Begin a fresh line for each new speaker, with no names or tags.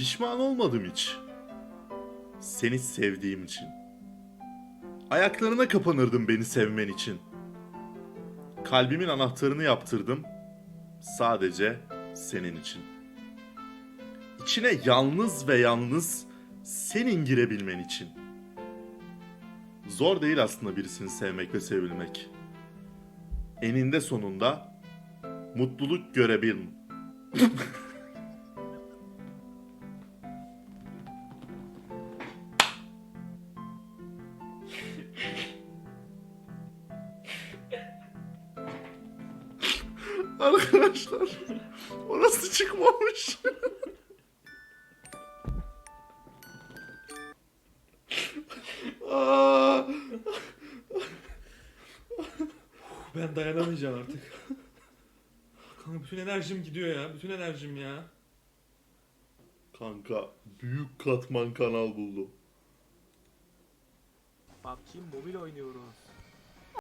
Pişman olmadım hiç. Seni sevdiğim için. Ayaklarına kapanırdım beni sevmen için. Kalbimin anahtarını yaptırdım. Sadece senin için. İçine yalnız ve yalnız senin girebilmen için. Zor değil aslında birisini sevmek ve sevilmek. Eninde sonunda mutluluk görebil. Arkadaşlar orası çıkmamış. Aa,
Ben dayanamayacağım artık. Kanka bütün enerjim gidiyor ya. Bütün enerjim ya.
kanka büyük katman kanal buldum.
PUBG Mobile oynuyoruz.